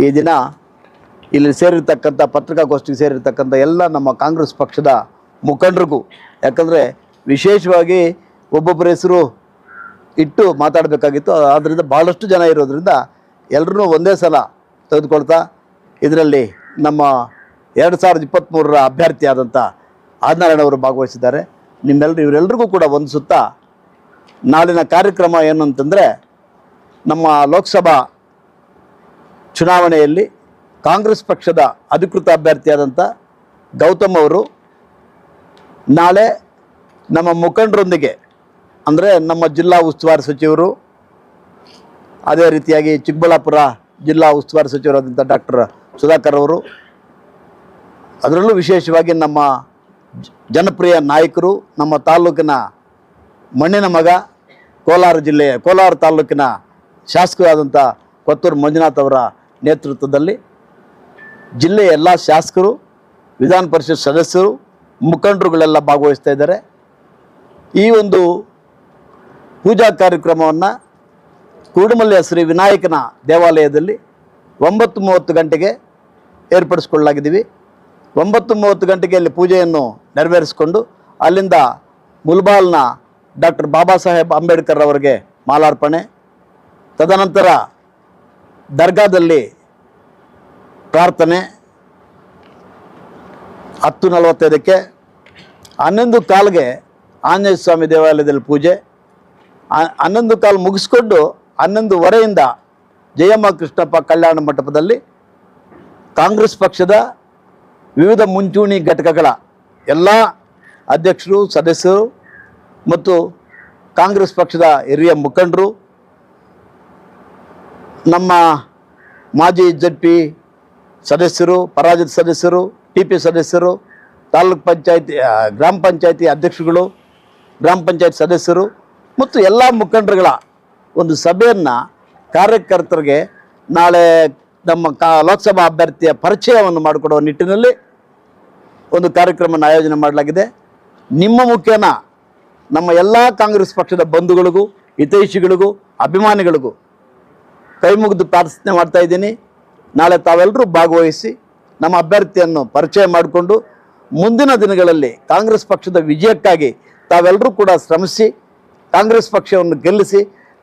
ಈ ದಿನ ಇಲ್ಲಿ ಸೇರಿರ್ತಕ್ಕಂಥ ಪತ್ರಿಕಾಗೋಷ್ಠಿಗೆ ಸೇರಿರ್ತಕ್ಕಂಥ ಎಲ್ಲ ನಮ್ಮ ಕಾಂಗ್ರೆಸ್ ಪಕ್ಷದ ಮುಖಂಡರಿಗೂ, ಯಾಕಂದರೆ ವಿಶೇಷವಾಗಿ ಒಬ್ಬೊಬ್ಬರ ಹೆಸರು ಇಟ್ಟು ಮಾತಾಡಬೇಕಾಗಿತ್ತು. ಆದ್ದರಿಂದ ಭಾಳಷ್ಟು ಜನ ಇರೋದ್ರಿಂದ ಎಲ್ಲರೂ ಒಂದೇ ಸಲ ತೆಗೆದುಕೊಳ್ತಾ ಇದರಲ್ಲಿ ನಮ್ಮ ಎರಡು ಸಾವಿರದ ಇಪ್ಪತ್ತ್ಮೂರರ ಅಭ್ಯರ್ಥಿ ಆದಂಥ ಆದಿನಾರಾಯಣ ಅವರು ಭಾಗವಹಿಸಿದ್ದಾರೆ. ನಿಮ್ಮೆಲ್ಲರೂ ಇವರೆಲ್ಲರಿಗೂ ಕೂಡ ಒಂದು ಸುತ್ತ ನಾಳಿನ ಕಾರ್ಯಕ್ರಮ ಏನು ಅಂತಂದರೆ ನಮ್ಮ ಲೋಕಸಭಾ ಚುನಾವಣೆಯಲ್ಲಿ ಕಾಂಗ್ರೆಸ್ ಪಕ್ಷದ ಅಧಿಕೃತ ಅಭ್ಯರ್ಥಿಯಾದಂಥ ಗೌತಮ್ ಅವರು ನಾಳೆ ನಮ್ಮ ಮುಖಂಡರೊಂದಿಗೆ, ಅಂದರೆ ನಮ್ಮ ಜಿಲ್ಲಾ ಉಸ್ತುವಾರಿ ಸಚಿವರು, ಅದೇ ರೀತಿಯಾಗಿ ಚಿಕ್ಕಬಳ್ಳಾಪುರ ಜಿಲ್ಲಾ ಉಸ್ತುವಾರಿ ಸಚಿವರಾದಂಥ ಡಾಕ್ಟರ್ ಸುಧಾಕರ್ ಅವರು, ಅದರಲ್ಲೂ ವಿಶೇಷವಾಗಿ ನಮ್ಮ ಜನಪ್ರಿಯ ನಾಯಕರು, ನಮ್ಮ ತಾಲೂಕಿನ ಮಣ್ಣಿನ ಮಗ, ಕೋಲಾರ ಜಿಲ್ಲೆಯ ಕೋಲಾರ ತಾಲೂಕಿನ ಶಾಸಕರಾದಂಥ ಕೊತ್ತೂರು ಮಂಜುನಾಥ್ ಅವರ ನೇತೃತ್ವದಲ್ಲಿ ಜಿಲ್ಲೆಯ ಎಲ್ಲ ಶಾಸಕರು, ವಿಧಾನ ಪರಿಷತ್ ಸದಸ್ಯರು, ಮುಖಂಡರುಗಳೆಲ್ಲ ಭಾಗವಹಿಸ್ತಾ ಇದ್ದಾರೆ. ಈ ಒಂದು ಪೂಜಾ ಕಾರ್ಯಕ್ರಮವನ್ನು ಕೂಡುಮಲ್ಲೆಯ ಶ್ರೀ ವಿನಾಯಕನ ದೇವಾಲಯದಲ್ಲಿ ಒಂಬತ್ತು ಮೂವತ್ತು ಗಂಟೆಗೆ ಏರ್ಪಡಿಸ್ಕೊಳ್ಳಲಾಗಿದ್ದೀವಿ. ಒಂಬತ್ತು ಮೂವತ್ತು ಗಂಟೆಗೆ ಅಲ್ಲಿ ಪೂಜೆಯನ್ನು ನೆರವೇರಿಸಿಕೊಂಡು ಅಲ್ಲಿಂದ ಮುಲ್ಬಾಲ್ನ ಡಾಕ್ಟರ್ ಬಾಬಾ ಸಾಹೇಬ್ ಅಂಬೇಡ್ಕರ್ ಅವರಿಗೆ ಮಾಲಾರ್ಪಣೆ. ತದನಂತರ ದರ್ಗಾದಲ್ಲಿ ಪ್ರಾರ್ಥನೆ ಹತ್ತು ನಲವತ್ತೈದಕ್ಕೆ ಹನ್ನೊಂದು ಕಾಲ್ಗೆ ಆಂಜನೇಯ ಸ್ವಾಮಿ ದೇವಾಲಯದಲ್ಲಿ ಪೂಜೆ. ಹನ್ನೊಂದು ಕಾಲು ಮುಗಿಸ್ಕೊಂಡು ಹನ್ನೊಂದುವರೆಯಿಂದ ಜಯಮ್ಮ ಕೃಷ್ಣಪ್ಪ ಕಲ್ಯಾಣ ಮಂಟಪದಲ್ಲಿ ಕಾಂಗ್ರೆಸ್ ಪಕ್ಷದ ವಿವಿಧ ಮುಂಚೂಣಿ ಘಟಕಗಳ ಎಲ್ಲ ಅಧ್ಯಕ್ಷರು, ಸದಸ್ಯರು ಮತ್ತು ಕಾಂಗ್ರೆಸ್ ಪಕ್ಷದ ಹಿರಿಯ ಮುಖಂಡರು, ನಮ್ಮ ಮಾಜಿ ಜಡ್ ಪಿ ಸದಸ್ಯರು, ಪರಾಜಿತ ಸದಸ್ಯರು ಟಿ ಪಿ ಸದಸ್ಯರು, ತಾಲೂಕ್ ಪಂಚಾಯಿತಿ ಗ್ರಾಮ ಪಂಚಾಯತಿ ಅಧ್ಯಕ್ಷಗಳು, ಗ್ರಾಮ ಪಂಚಾಯತ್ ಸದಸ್ಯರು ಮತ್ತು ಎಲ್ಲ ಮುಖಂಡರುಗಳ ಒಂದು ಸಭೆಯನ್ನು ಕಾರ್ಯಕರ್ತರಿಗೆ ನಾಳೆ ನಮ್ಮ ಕಾ, ಲೋಕಸಭಾ ಅಭ್ಯರ್ಥಿಯ ಪರಿಚಯವನ್ನು ಮಾಡಿಕೊಡುವ ನಿಟ್ಟಿನಲ್ಲಿ ಒಂದು ಕಾರ್ಯಕ್ರಮವನ್ನು ಆಯೋಜನೆ ಮಾಡಲಾಗಿದೆ. ನಿಮ್ಮ ಮುಖೇನ ನಮ್ಮ ಎಲ್ಲ ಕಾಂಗ್ರೆಸ್ ಪಕ್ಷದ ಬಂಧುಗಳಿಗೂ, ಹಿತೈಷಿಗಳಿಗೂ, ಅಭಿಮಾನಿಗಳಿಗೂ ಕೈಮುಗಿದು ಪ್ರಾರ್ಥನೆ ಮಾಡ್ತಾ ಇದ್ದೀನಿ. ನಾಳೆ ತಾವೆಲ್ಲರೂ ಭಾಗವಹಿಸಿ ನಮ್ಮ ಅಭ್ಯರ್ಥಿಯನ್ನು ಪರಿಚಯ ಮಾಡಿಕೊಂಡು ಮುಂದಿನ ದಿನಗಳಲ್ಲಿ ಕಾಂಗ್ರೆಸ್ ಪಕ್ಷದ ವಿಜಯಕ್ಕಾಗಿ ತಾವೆಲ್ಲರೂ ಕೂಡ ಶ್ರಮಿಸಿ, ಕಾಂಗ್ರೆಸ್ ಪಕ್ಷವನ್ನು ಗೆಲ್ಲಿಸಿ,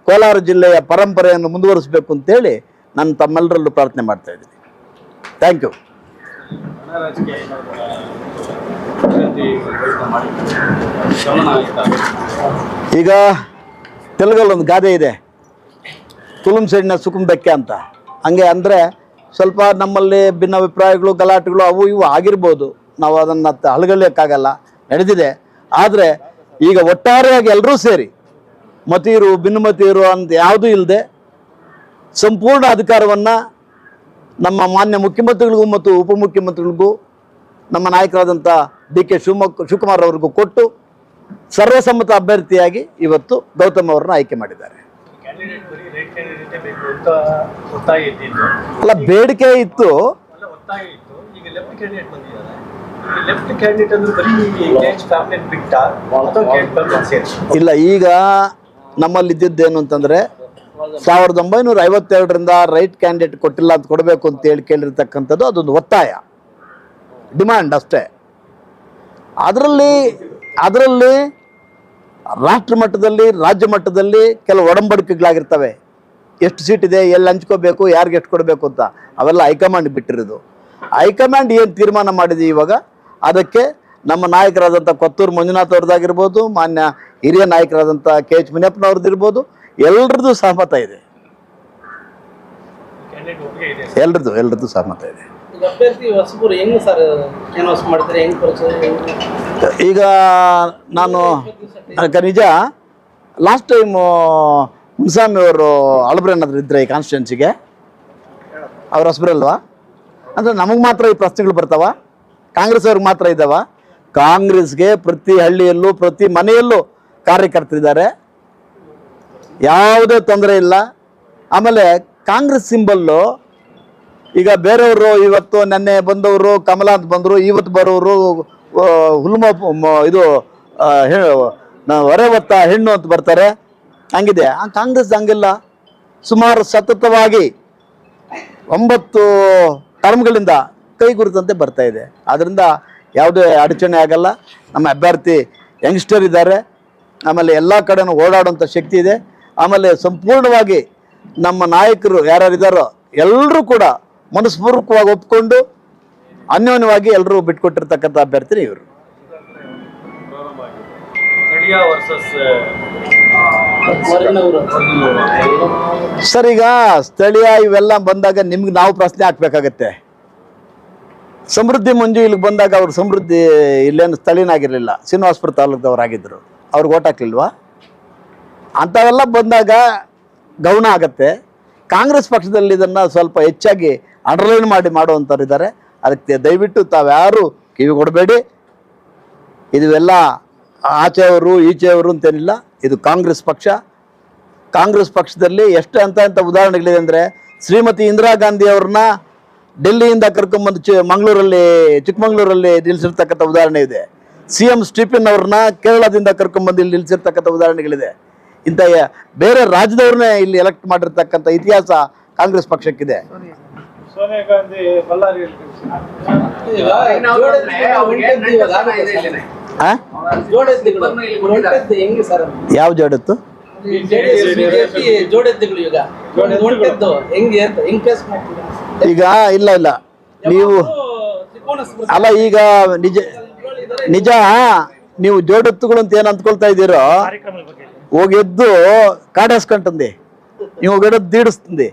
ಕೋಲಾರ ಜಿಲ್ಲೆಯ ಪರಂಪರೆಯನ್ನು ಮುಂದುವರಿಸಬೇಕು ಅಂತೇಳಿ ನಾನು ತಮ್ಮೆಲ್ಲರಲ್ಲೂ ಪ್ರಾರ್ಥನೆ ಮಾಡ್ತಾ ಇದ್ದೀನಿ. ಥ್ಯಾಂಕ್ ಯು ಈಗ ತೆಲುಗಲ್ಲಿ ಒಂದು ಗಾದೆ ಇದೆ. ತುಳುಂ ಸೈಡ್ನ ಸುಕುಂ ಬೆಕ್ಕೆ ಅಂತ. ಹಂಗೆ ಅಂದರೆ ಸ್ವಲ್ಪ ನಮ್ಮಲ್ಲಿ ಭಿನ್ನಾಭಿಪ್ರಾಯಗಳು, ಗಲಾಟೆಗಳು ಅವು ಇವು ಆಗಿರ್ಬೋದು. ನಾವು ಅದನ್ನು ಅಳಗಲಿಯಕ್ಕಾಗಲ್ಲ ನಡೆದಿದೆ. ಆದರೆ ಈಗ ಒಟ್ಟಾರೆಯಾಗಿ ಎಲ್ಲರೂ ಸೇರಿ, ಮತೀರು, ಭಿನ್ನಮತೀರು ಅಂತ ಯಾವುದೂ ಇಲ್ಲದೆ ಸಂಪೂರ್ಣ ಅಧಿಕಾರವನ್ನು ನಮ್ಮ ಮಾನ್ಯ ಮುಖ್ಯಮಂತ್ರಿಗಳಿಗೂ ಮತ್ತು ಉಪಮುಖ್ಯಮಂತ್ರಿಗಳಿಗೂ ನಮ್ಮ ನಾಯಕರಾದಂಥ ಡಿ ಕೆ ಶಿವಮೊಗ್ಗ ಶಿವಕುಮಾರ್ ಅವರಿಗೂ ಕೊಟ್ಟು ಸರ್ವಸಮ್ಮತ ಅಭ್ಯರ್ಥಿಯಾಗಿ ಇವತ್ತು ಗೌತಮ್ ಅವರನ್ನು ಆಯ್ಕೆ ಮಾಡಿದ್ದಾರೆ. ಅಲ್ಲ ಬೇಡಿಕೆ ಇತ್ತು. ಅಲ್ಲ ಒತ್ತಾಯ ಇತ್ತು. ಈಗ ಲೆಫ್ಟ್ ಕ್ಯಾಂಡಿಡೇಟ್ ಬಂದಿದ್ದಾರೆ. ಈ ಲೆಫ್ಟ್ ಕ್ಯಾಂಡಿಡೇಟ್ ಅಂದ್ರೆ ಬರೀ ಎಂಗೇಜ್ ಫ್ಯಾಮಿಲಿ ಬಿಟ್ಟ ಅಥವಾ ಗೇಟ್ ಫ್ಯಾಮಿಲಿ ಸೇರಿ ಇಲ್ಲ ಈಗ ನಮ್ಮಲ್ಲಿ ಇದ್ದಿದ್ದೇನು ಅಂತಂದ್ರೆ ಸಾವಿರದ ಒಂಬೈನೂರ ಐವತ್ತೆರಡರಿಂದ ರೈಟ್ ಕ್ಯಾಂಡಿಡೇಟ್ ಕೊಟ್ಟಿಲ್ಲ ಅಂತ ಕೊಡಬೇಕು ಅಂತ ಹೇಳಿ ಕೇಳಿರ್ತಕ್ಕಂಥದ್ದು ಅದೊಂದು ಒತ್ತಾಯ. ಡಿಮ್ಯಾಂಡ್ ಅಷ್ಟೇ. ಅದರಲ್ಲಿ ಅದರಲ್ಲಿ ರಾಷ್ಟ್ರ ಮಟ್ಟದಲ್ಲಿ, ರಾಜ್ಯ ಮಟ್ಟದಲ್ಲಿ ಕೆಲವು ಒಡಂಬಡಿಕೆಗಳಾಗಿರ್ತವೆ. ಎಷ್ಟು ಸೀಟ್ ಇದೆ, ಎಲ್ಲಿ ಹಂಚ್ಕೋಬೇಕು, ಯಾರಿಗೆ ಎಷ್ಟು ಕೊಡಬೇಕು ಅಂತ. ಅವೆಲ್ಲ ಹೈಕಮಾಂಡ್ ಬಿಟ್ಟಿರೋದು. ಹೈಕಮಾಂಡ್ ಏನು ತೀರ್ಮಾನ ಮಾಡಿದೆ ಇವಾಗ? ಅದಕ್ಕೆ ನಮ್ಮ ನಾಯಕರಾದಂಥ ಕೊತ್ತೂರು ಮಂಜುನಾಥ್ ಅವ್ರದ್ದಾಗಿರ್ಬೋದು, ಮಾನ್ಯ ಹಿರಿಯ ನಾಯಕರಾದಂಥ ಕೆ ಎಚ್ ಮುನಿಯಪ್ಪನವ್ರದ್ದು ಇರ್ಬೋದು ಎಲ್ಲರದ್ದು ಸಹಮತ ಇದೆ. ಎಲ್ರದ್ದು ಎಲ್ರದ್ದು ಸಹಮತ ಇದೆ. ಈಗ ನಾನು ನಿಜ ಲಾಸ್ಟ್ ಟೈಮು ಮುನ್ಸ್ವಾಮಿ ಅವರು ಅಳಬ್ರೇನಾದ್ರು ಇದ್ರೆ ಈ ಕಾನ್ಸ್ಟಿಟ್ಯೂನ್ಸಿಗೆ ಅವ್ರ ಹೊಸಬ್ರಲ್ವಾ ಅಂದರೆ ನಮಗೆ ಮಾತ್ರ ಈ ಪ್ರಶ್ನೆಗಳು ಬರ್ತಾವ ಕಾಂಗ್ರೆಸ್ ಅವ್ರಿಗೆ ಮಾತ್ರ ಇದ್ದಾವ ಕಾಂಗ್ರೆಸ್ಗೆ ಪ್ರತಿ ಹಳ್ಳಿಯಲ್ಲೂ ಪ್ರತಿ ಮನೆಯಲ್ಲೂ ಕಾರ್ಯಕರ್ತರಿದ್ದಾರೆ. ಯಾವುದೇ ತೊಂದರೆ ಇಲ್ಲ. ಆಮೇಲೆ ಕಾಂಗ್ರೆಸ್ ಸಿಂಬಲ್ಲು, ಈಗ ಬೇರೆಯವರು ಇವತ್ತು ನೆನ್ನೆ ಬಂದವರು, ಕಮಲ ಅಂತ ಬಂದರು, ಇವತ್ತು ಬರೋರು ಹುಲ್ಮ ಇದು ಹೊರೆವತ್ತ ಹೆಣ್ಣು ಅಂತ ಬರ್ತಾರೆ. ಹಂಗಿದೆ. ಆ, ಕಾಂಗ್ರೆಸ್ ಹಂಗಿಲ್ಲ. ಸುಮಾರು ಸತತವಾಗಿ ಒಂಬತ್ತು ಟರ್ಮ್ಗಳಿಂದ ಕೈಗುರುತಂತೆ ಬರ್ತಾ ಇದೆ. ಆದ್ದರಿಂದ ಯಾವುದೇ ಅಡಚಣೆ ಆಗಲ್ಲ. ನಮ್ಮ ಅಭ್ಯರ್ಥಿ ಯಂಗ್ಸ್ಟರ್ ಇದ್ದಾರೆ. ಆಮೇಲೆ ಎಲ್ಲ ಕಡೆನೂ ಓಡಾಡುವಂಥ ಶಕ್ತಿ ಇದೆ. ಆಮೇಲೆ ಸಂಪೂರ್ಣವಾಗಿ ನಮ್ಮ ನಾಯಕರು ಯಾರ್ಯಾರಿದ್ದಾರೋ ಎಲ್ಲರೂ ಕೂಡ ಮನಸ್ಪೂರ್ವಕವಾಗಿ ಒಪ್ಕೊಂಡು ಅನ್ಯೋನ್ಯವಾಗಿ ಎಲ್ಲರೂ ಬಿಟ್ಕೊಟ್ಟಿರ್ತಕ್ಕಂಥ ಅಭ್ಯರ್ಥಿ ಇವರು. ಸರ್ ಈಗ ಸ್ಥಳೀಯ ಇವೆಲ್ಲ ಬಂದಾಗ ನಿಮ್ಗೆ ನಾವು ಪ್ರಶ್ನೆ ಹಾಕ್ಬೇಕಾಗತ್ತೆ. ಸಮೃದ್ಧಿ ಮಂಜು ಇಲ್ಲಿಗೆ ಬಂದಾಗ ಅವ್ರು ಸಮೃದ್ಧಿ ಇಲ್ಲೇನು ಸ್ಥಳೀಯನಾಗಿರಲಿಲ್ಲ. ಶ್ರೀನಿವಾಸಪುರ ತಾಲೂಕದವರಾಗಿದ್ದರು ಅವ್ರಿಗೆ ಓಟ್ ಹಾಕ್ಲಿಲ್ವಾ? ಅಂಥವೆಲ್ಲ ಬಂದಾಗ ಗೌಣ ಆಗತ್ತೆ. ಕಾಂಗ್ರೆಸ್ ಪಕ್ಷದಲ್ಲಿ ಇದನ್ನು ಸ್ವಲ್ಪ ಹೆಚ್ಚಾಗಿ ಅಂಡರ್ಲೈನ್ ಮಾಡಿ ಮಾಡುವಂಥವ್ರಿದ್ದಾರೆ ಅದಕ್ಕೆ ದಯವಿಟ್ಟು ತಾವ್ಯಾರು ಕಿವಿ ಕೊಡಬೇಡಿ. ಇದುವೆಲ್ಲ ಆಚೆಯವರು, ಈಚೆಯವರು ಅಂತೇನಿಲ್ಲ. ಇದು ಕಾಂಗ್ರೆಸ್ ಪಕ್ಷ. ಕಾಂಗ್ರೆಸ್ ಪಕ್ಷದಲ್ಲಿ ಎಷ್ಟು ಅಂತ ಅಂತ ಉದಾಹರಣೆಗಳಿದೆ ಅಂದರೆ ಶ್ರೀಮತಿ ಇಂದಿರಾ ಗಾಂಧಿ ಅವ್ರನ್ನ ಡೆಲ್ಲಿಯಿಂದ ಕರ್ಕೊಂಬಂದು ಚಿ ಮಂಗಳೂರಲ್ಲಿ, ಚಿಕ್ಕಮಂಗ್ಳೂರಲ್ಲಿ ನಿಲ್ಲಿಸಿರ್ತಕ್ಕಂಥ ಉದಾಹರಣೆ ಇದೆ. ಸಿ ಎಂ ಸ್ಟೀಫನ್ ಅವ್ರನ್ನ ಕೇರಳದಿಂದ ಕರ್ಕೊಂಬಂದು ಇಲ್ಲಿ ನಿಲ್ಲಿಸಿರ್ತಕ್ಕಂಥ ಉದಾಹರಣೆಗಳಿದೆ. ಇಂಥ ಬೇರೆ ರಾಜ್ಯದವ್ರನ್ನೇ ಇಲ್ಲಿ ಎಲೆಕ್ಟ್ ಮಾಡಿರ್ತಕ್ಕಂಥ ಇತಿಹಾಸ ಕಾಂಗ್ರೆಸ್ ಪಕ್ಷಕ್ಕಿದೆ. ಸೋನಿಯಾ ಗಾಂಧಿ ಯಾವ ಜೋಡತ್ತು? ಈಗ ಇಲ್ಲ ಇಲ್ಲ. ನೀವು ಅಲ್ಲ ಈಗ ನಿಜ ನಿಜ ನೀವು ಜೋಡತ್ತುಗಳು ಅಂತ ಏನು ಅಂದ್ಕೊಳ್ತಾ ಇದ್ದೀರೋ? ಕಾಡೇಸ್ಕೊಂಟಂದೆ ನೀವು ಹೋಗಿಡೋದು ದೀಡಿಸ್ತಂದೆ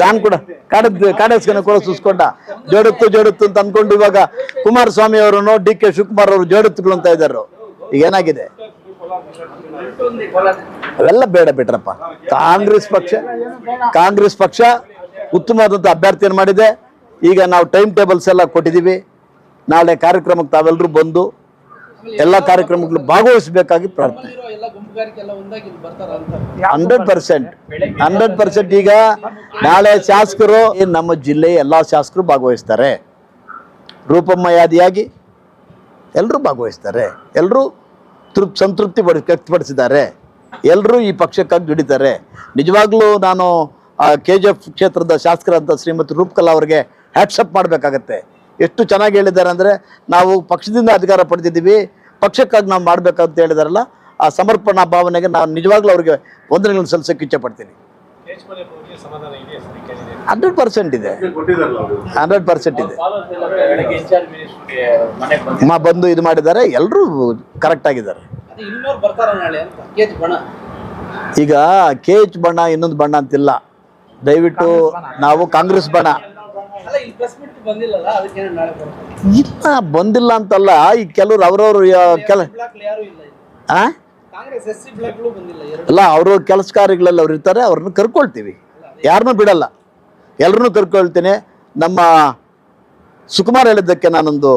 ದಾನ್ ಕೂಡ ಕಾಡದ್ ಕಾಡೇಸ್ಕೊಂಡು ಕೂಡ ಸುಸ್ಕೊಂಡ. ಜೋಡತ್ತು ಜೋಡತ್ತು ಅಂತ ಅನ್ಕೊಂಡು ಇವಾಗ ಕುಮಾರಸ್ವಾಮಿ ಅವರು ಡಿ ಕೆ ಶಿವಕುಮಾರ್ ಅವರು ಜೋಡತ್ತುಗಳು ಅಂತ ಇದ್ದಾರೆ ಈಗ ಏನಾಗಿದೆ? ಅವೆಲ್ಲ ಬೇಡ ಬಿಟ್ರಪ್ಪ. ಕಾಂಗ್ರೆಸ್ ಪಕ್ಷ ಕಾಂಗ್ರೆಸ್ ಪಕ್ಷ ಉತ್ತಮವಾದಂಥ ಅಭ್ಯರ್ಥಿಯನ್ನು ಮಾಡಿದೆ. ಈಗ ನಾವು ಟೈಮ್ ಟೇಬಲ್ಸ್ ಎಲ್ಲ ಕೊಟ್ಟಿದ್ದೀವಿ. ನಾಳೆ ಕಾರ್ಯಕ್ರಮಕ್ಕೆ ತಾವೆಲ್ಲರೂ ಬಂದು ಎಲ್ಲ ಕಾರ್ಯಕ್ರಮಗಳು ಭಾಗವಹಿಸಬೇಕಾಗಿ ಪ್ರಾರ್ಥನೆ. Hundred percent. ಹಂಡ್ರೆಡ್ ಪರ್ಸೆಂಟ್ ಈಗ ನಾಳೆ ಶಾಸಕರು ನಮ್ಮ ಜಿಲ್ಲೆಯ ಎಲ್ಲ ಶಾಸಕರು ಭಾಗವಹಿಸ್ತಾರೆ. ರೂಪಮ್ಮ ಯಾದಿಯಾಗಿ ಎಲ್ಲರೂ ಭಾಗವಹಿಸ್ತಾರೆ. ಎಲ್ಲರೂ ತೃಪ್ ಸಂತೃಪ್ತಿ ಪಡಿ ವ್ಯಕ್ತಪಡಿಸಿದ್ದಾರೆ. ಎಲ್ಲರೂ ಈ ಪಕ್ಷಕ್ಕಾಗಿ ದುಡಿತಾರೆ. ನಿಜವಾಗ್ಲೂ ನಾನು ಕೆ ಜಿ ಎಫ್ ಕ್ಷೇತ್ರದ ಶಾಸಕರಂತ ಶ್ರೀಮತಿ ರೂಪಕಲಾ ಅವರಿಗೆ ಹ್ಯಾಟ್ಸಪ್ ಮಾಡಬೇಕಾಗತ್ತೆ. ಎಷ್ಟು ಚೆನ್ನಾಗಿ ಹೇಳಿದ್ದಾರೆ ಅಂದರೆ ನಾವು ಪಕ್ಷದಿಂದ ಅಧಿಕಾರ ಪಡೆದಿದ್ದೀವಿ, ಪಕ್ಷಕ್ಕಾಗಿ ನಾವು ಮಾಡಬೇಕಂತ ಹೇಳಿದಾರಲ್ಲ, ಆ ಸಮರ್ಪಣಾ ಭಾವನೆಗೆ ನಾನು ನಿಜವಾಗ್ಲೂ ಅವ್ರಿಗೆ ವಂದನೆಗಳನ್ನು ಸಲ್ಲಿಸೋಕೆ ಇಚ್ಛೆ ಪಡ್ತೀನಿ ಹಂಡ್ರೆಡ್ ಪರ್ಸೆಂಟ್ ಇದೆ. ಹಂಡ್ರೆಡ್ ಪರ್ಸೆಂಟ್ ಇದೆ. ಬಂದು ಇದು ಮಾಡಿದ್ದಾರೆ ಎಲ್ಲರೂ ಕರೆಕ್ಟ್ ಆಗಿದ್ದಾರೆ. ಈಗ ಕೆ ಎಚ್ ಬಣ್ಣ ಇನ್ನೊಂದು ಬಣ್ಣ ಅಂತಿಲ್ಲ. ದಯವಿಟ್ಟು ನಾವು ಕಾಂಗ್ರೆಸ್ ಬಣ್ಣ. ಇಲ್ಲಿ ಬಂದಿಲ್ಲ ಅಂತಲ್ಲ ಈ ಕೆಲವ್ರು ಅವ್ರವ್ರು ಕೆಲ ಅಲ್ಲ ಅವರು ಕೆಲಸ ಕಾರ್ಯಗಳಲ್ಲಿ ಅವ್ರು ಇರ್ತಾರೆ ಅವ್ರನ್ನ ಕರ್ಕೊಳ್ತೀವಿ. ಯಾರನ್ನೂ ಬಿಡಲ್ಲ. ಎಲ್ಲರನ್ನೂ ಕರ್ಕೊಳ್ತೀನಿ. ನಮ್ಮ ಸುಕುಮಾರ್ ಹೇಳಿದ್ದಕ್ಕೆ ನಾನೊಂದು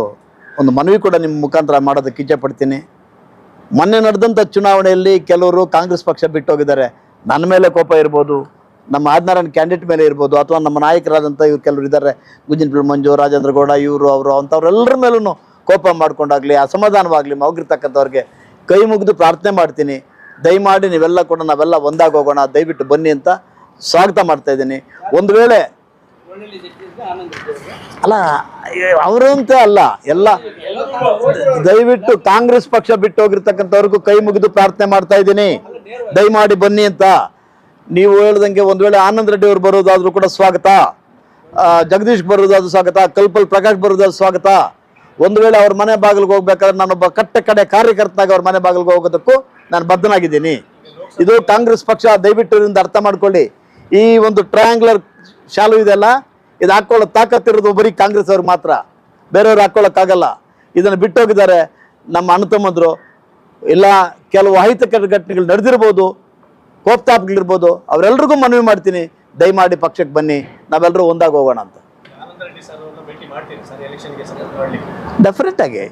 ಒಂದು ಮನವಿ ಕೂಡ ನಿಮ್ಮ ಮುಖಾಂತರ ಮಾಡೋದಕ್ಕೆ ಇಚ್ಛೆ ಪಡ್ತೀನಿ ಮೊನ್ನೆ ನಡೆದಂಥ ಚುನಾವಣೆಯಲ್ಲಿ ಕೆಲವರು ಕಾಂಗ್ರೆಸ್ ಪಕ್ಷ ಬಿಟ್ಟು ಹೋಗಿದ್ದಾರೆ ನನ್ನ ಮೇಲೆ ಕೋಪ ಇರ್ಬೋದು. ನಮ್ಮ ಆದಿನಾರಾಯಣ ಕ್ಯಾಂಡಿಡೇಟ್ ಮೇಲೆ ಇರ್ಬೋದು ಅಥವಾ ನಮ್ಮ ನಾಯಕರಾದಂಥ ಇವ್ರು ಕೆಲವರು ಇದ್ದಾರೆ ಗುಂಜಿನಪುರ ಮಂಜು, ರಾಜೇಂದ್ರ ಗೌಡ, ಇವರು, ಅವರು ಅಂಥವ್ರೆಲ್ಲರ ಮೇಲೂ ಕೋಪ ಮಾಡ್ಕೊಂಡಾಗಲಿ ಅಸಮಾಧಾನವಾಗಲಿ ಮೌಗಿರ್ತಕ್ಕಂಥವ್ರಿಗೆ ಕೈ ಮುಗಿದು ಪ್ರಾರ್ಥನೆ ಮಾಡ್ತೀನಿ. ದಯಮಾಡಿ ನೀವೆಲ್ಲ ಕೂಡ ನಾವೆಲ್ಲ ಒಂದಾಗಿ ಹೋಗೋಣ ದಯವಿಟ್ಟು ಬನ್ನಿ ಅಂತ ಸ್ವಾಗತ ಮಾಡ್ತಾ ಇದ್ದೀನಿ. ಒಂದು ವೇಳೆ. ಅಲ್ಲ, ಅವರು ಅಂತ ಅಲ್ಲ, ಎಲ್ಲ ದಯವಿಟ್ಟು ಕಾಂಗ್ರೆಸ್ ಪಕ್ಷ ಬಿಟ್ಟು ಹೋಗಿರ್ತಕ್ಕಂಥವ್ರಿಗೂ ಕೈ ಮುಗಿದು ಪ್ರಾರ್ಥನೆ ಮಾಡ್ತಾ ಇದ್ದೀನಿ. ದಯಮಾಡಿ ಬನ್ನಿ ಅಂತ. ನೀವು ಹೇಳ್ದಂಗೆ ಒಂದು ವೇಳೆ ಆನಂದ್ ರೆಡ್ಡಿ ಅವರು ಬರೋದಾದರೂ ಕೂಡ ಸ್ವಾಗತ. ಜಗದೀಶ್ ಬರೋದಾದ್ರೂ ಸ್ವಾಗತ, ಕಲ್ಪಲ್ ಪ್ರಕಾಶ್ ಬರೋದಾದ್ರೂ ಸ್ವಾಗತ. ಒಂದು ವೇಳೆ ಅವ್ರ ಮನೆ ಬಾಗಿಲಿಗೆ ಹೋಗ್ಬೇಕಾದ್ರೆ ನಾನೊಬ್ಬ ಕಟ್ಟ ಕಡೆ ಕಾರ್ಯಕರ್ತನಾಗಿ ಅವ್ರ ಮನೆ ಬಾಗಿಲಿಗೆ ಹೋಗೋದಕ್ಕೂ ನಾನು ಬದ್ಧನಾಗಿದ್ದೀನಿ. ಇದು ಕಾಂಗ್ರೆಸ್ ಪಕ್ಷ, ದಯವಿಟ್ಟು ಇದರಿಂದ ಅರ್ಥ ಮಾಡ್ಕೊಳ್ಳಿ. ಈ ಒಂದು ಟ್ರಯಾಂಗ್ಯುಲರ್ ಶಾಲು ಇದೆಲ್ಲ ಇದು ಹಾಕೊಳ್ಳೋ ತಾಕತ್ತಿರೋದು ಬರೀ ಕಾಂಗ್ರೆಸ್ ಅವ್ರಿಗೆ ಮಾತ್ರ. ಬೇರೆಯವ್ರು ಹಾಕೊಳ್ಳೋಕ್ಕಾಗಲ್ಲ. ಇದನ್ನು ಬಿಟ್ಟೋಗಿದ್ದಾರೆ ನಮ್ಮ ಅಣ್ಣತಮ್ಮಂದ್ರು ಇಲ್ಲ, ಕೆಲವು ಅಹಿತಕರ ಘಟನೆಗಳು ನಡೆದಿರ್ಬೋದು. ಕೋಪ್ತಾಪ್ಗಳಿರ್ಬೋದು ಅವರೆಲ್ಲರಿಗೂ ಮನವಿ ಮಾಡ್ತೀನಿ ದಯಮಾಡಿ ಪಕ್ಷಕ್ಕೆ ಬನ್ನಿ ನಾವೆಲ್ಲರೂ ಒಂದಾಗಿ ಹೋಗೋಣ ಅಂತ. ಡೆಫಿನೆಟ್ ಆಗಿ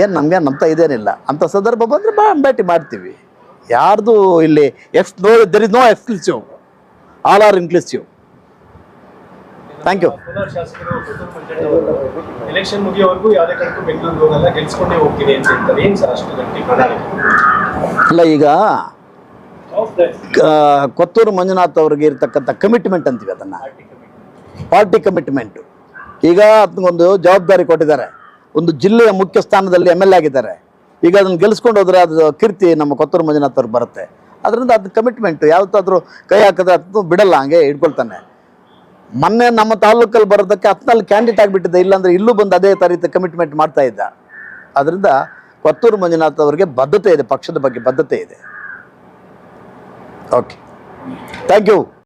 ಏನು ನಮಗೆ ಅಂತ ಇದೇನಿಲ್ಲ ಅಂಥ ಸಂದರ್ಭ ಬಂದರೆ ಬಾ ಭೇಟಿ ಮಾಡ್ತೀವಿ. ಯಾರ್ದು ಇಲ್ಲಿ X no there is no exclusive all are inclusive thank you election ಮುಗಿಯೋವರೆಗೂ ಯಾವುದೇ ಕಾರಣಕ್ಕೂ ಬೆಂಗಳೂರಿಗೆ ಹೋಗಲ್ಲ ಗೆಲ್ಸ್ಕೊಂಡೇ ಹೋಗ್ತೀನಿ ಅಂತ ಹೇಳ್ತಾರೆ. ಏನು ಸರ್ ಅಷ್ಟು ಗಟ್ಟಿ ಅಲ್ಲ ಈಗ ಕೊತ್ತೂರು ಮಂಜುನಾಥ್ ಅವ್ರಿಗೆ ಇರ್ತಕ್ಕಂಥ ಕಮಿಟ್ಮೆಂಟ್ ಅಂತೀವಿ ಅದನ್ನು. ಪಾರ್ಟಿ ಕಮಿಟ್ಮೆಂಟು ಈಗ ಅದಕ್ಕೊಂದು ಜವಾಬ್ದಾರಿ ಕೊಟ್ಟಿದ್ದಾರೆ. ಒಂದು ಜಿಲ್ಲೆಯ ಮುಖ್ಯ ಸ್ಥಾನದಲ್ಲಿ ಎಂ ಎಲ್ ಎ ಆಗಿದ್ದಾರೆ. ಈಗ ಅದನ್ನು ಗೆಲ್ಸ್ಕೊಂಡು ಹೋದ್ರೆ ಅದು ಕೀರ್ತಿ ನಮ್ಮ ಕೊತ್ತೂರು ಮಂಜುನಾಥ್ ಅವ್ರಿಗೆ ಬರುತ್ತೆ. ಅದರಿಂದ ಅದು ಕಮಿಟ್ಮೆಂಟು ಯಾವತ್ತಾದರೂ ಕೈ ಹಾಕಿದ್ರೆ ಅದು ಬಿಡಲ್ಲ, ಹಂಗೆ ಇಟ್ಕೊಳ್ತಾನೆ ಮೊನ್ನೆ ನಮ್ಮ ತಾಲೂಕಲ್ಲಿ ಬರೋದಕ್ಕೆ ಹತ್ನಲ್ಲಿ ಕ್ಯಾಂಡಿಡೇಟ್ ಆಗಿಬಿಟ್ಟಿದ್ದೆ ಇಲ್ಲಾಂದರೆ ಇಲ್ಲೂ ಬಂದು ಅದೇ ರೀತಿ ಕಮಿಟ್ಮೆಂಟ್ ಮಾಡ್ತಾ ಇದ್ದ. ಅದರಿಂದ ಕೊತ್ತೂರು ಮಂಜುನಾಥ್ ಅವರಿಗೆ ಬದ್ಧತೆ ಇದೆ, ಪಕ್ಷದ ಬಗ್ಗೆ ಬದ್ಧತೆ ಇದೆ. Okay thank you